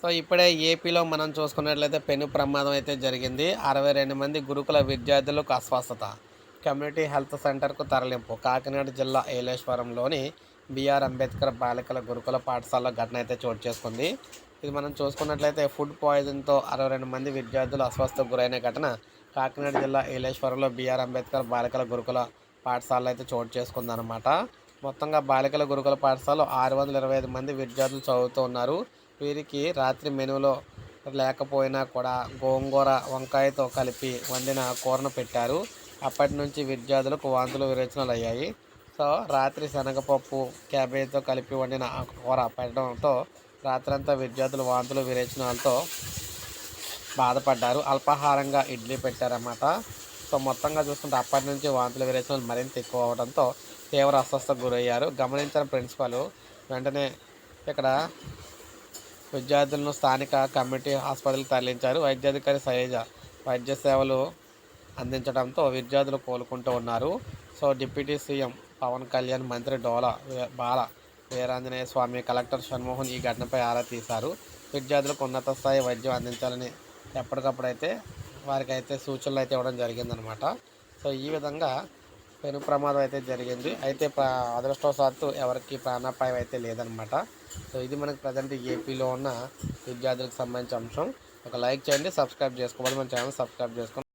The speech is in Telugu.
సో ఇప్పుడే ఏపీలో మనం చూసుకున్నట్లయితే పెను ప్రమాదం అయితే జరిగింది. అరవై రెండు మంది గురుకుల విద్యార్థులకు అస్వస్థత. కమ్యూనిటీ హెల్త్ సెంటర్కు తరలింపు. కాకినాడ జిల్లా ఏలేశ్వరంలోని బిఆర్ అంబేద్కర్ బాలికల గురుకుల పాఠశాలలో ఘటన అయితే చోటు చేసుకుంది. ఇది మనం చూసుకున్నట్లయితే ఫుడ్ పాయిజన్తో అరవై రెండు మంది విద్యార్థులు అస్వస్థకు గురైన ఘటన కాకినాడ జిల్లా ఏలేశ్వరంలో బిఆర్ అంబేద్కర్ బాలికల గురుకుల పాఠశాలలో అయితే చోటు చేసుకుందనమాట మొత్తంగా బాలికల గురుకుల పాఠశాలలో ఆరు వందల ఇరవై ఐదు మంది విద్యార్థులు చదువుతూ ఉన్నారు. వీరికి రాత్రి మెనులో లేకపోయినా కూడా గోంగూర వంకాయతో కలిపి వండిన కూరను పెట్టారు. అప్పటి నుంచి విద్యార్థులకు వాంతులు విరేచనలు అయ్యాయి సో రాత్రి శనగపప్పు క్యాబేజీతో కలిపి వండిన కూర పెట్టడంతో రాత్రంతా విద్యార్థులు వాంతులు విరేచనాలతో బాధపడ్డారు. అల్పాహారంగా ఇడ్లీ పెట్టారన్నమాట. సో మొత్తంగా చూసుకుంటే అప్పటి నుంచి వాంతులు విరేచనాలు మరింత ఎక్కువ అవడంతో తీవ్ర అస్వస్థకు గురయ్యారు. గమనించిన ప్రిన్సిపల్ వెంటనే ఇక్కడ విద్యార్థులను స్థానిక కమ్యూనిటీ ఆసుపత్రికి తరలించారు. వైద్యాధికారి శైలజ వైద్య సేవలు అందించడంతో విద్యార్థులు కోలుకుంటూ ఉన్నారు. So deputy CM Pawan Kalyan మంత్రి డోలా వే- బాల వీరాంజనేయ స్వామి కలెక్టర్ షణ్మోహన్ ఈ ఘటనపై ఆరా తీశారు. విద్యార్థులకు ఉన్నత స్థాయి వైద్యం అందించాలని ఎప్పటికప్పుడు అయితే సూచనలు అయితే ఇవ్వడం జరిగిందనమాట. సో ఈ విధంగా పెను ప్రమాదం అయితే జరిగింది. అయితే అదృష్టవశాత్తు ఎవరికి ప్రాణాపాయం అయితే లేదనమాట సో ఇది మనకి ప్రజెంట్ ఏపీలో ఉన్న విద్యార్థులకు సంబంధించిన అంశం. ఒక లైక్ చేయండి సబ్స్క్రైబ్ చేసుకోవాలి. మన ఛానల్ సబ్స్క్రైబ్ చేసుకోండి.